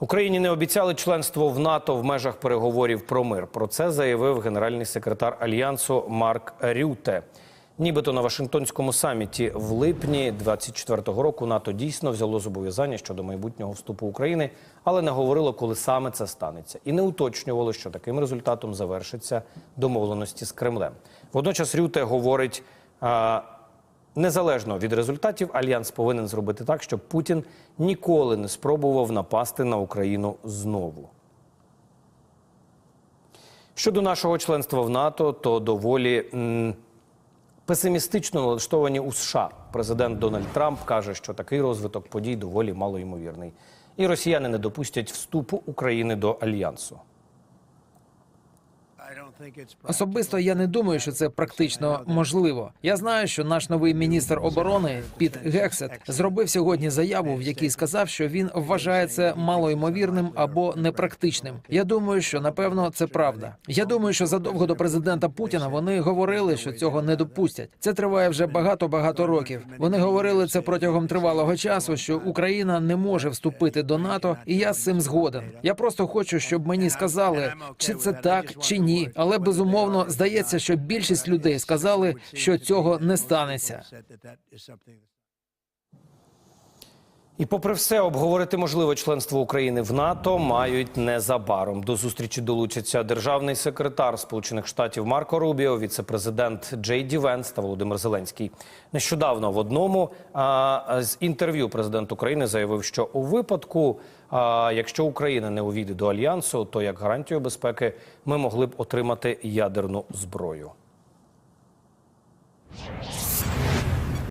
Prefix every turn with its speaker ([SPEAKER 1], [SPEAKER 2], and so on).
[SPEAKER 1] Україні не обіцяли членство в НАТО в межах переговорів про мир. Про це заявив генеральний секретар альянсу Марк Рюте. Нібито на Вашингтонському саміті в липні 24-го року НАТО дійсно взяло зобов'язання щодо майбутнього вступу України, але не говорило, коли саме це станеться, і не уточнювало, що таким результатом завершиться домовленості з Кремлем. Водночас Рюте говорить. Незалежно від результатів, альянс повинен зробити так, щоб Путін ніколи не спробував напасти на Україну знову. Щодо нашого членства в НАТО, то доволі м, песимістично налаштовані у США. Президент Дональд Трамп каже, що такий розвиток подій доволі малоймовірний. І росіяни не допустять вступу України до альянсу.
[SPEAKER 2] Особисто я не думаю, що це практично можливо. Я знаю, що наш новий міністр оборони Піт Гексет зробив сьогодні заяву, в якій сказав, що він вважає це малоймовірним або непрактичним. Я думаю, що напевно це правда. Я думаю, що задовго до президента Путіна вони говорили, що цього не допустять. Це триває вже багато багато років. Вони говорили це протягом тривалого часу, що Україна не може вступити до НАТО, і я з цим згоден. Я просто хочу, щоб мені сказали, чи це так, чи ні. Але безумовно здається, що більшість людей сказали, що цього не станеться.
[SPEAKER 1] І попри все, обговорити можливе членство України в НАТО мають незабаром. До зустрічі долучаться державний секретар Сполучених Штатів Марко Рубіо, віцепрезидент Джей Ді Венс та Володимир Зеленський. Нещодавно в одному а, з інтерв'ю президент України заявив, що у випадку, а, якщо Україна не увійде до альянсу, то як гарантію безпеки ми могли б отримати ядерну зброю.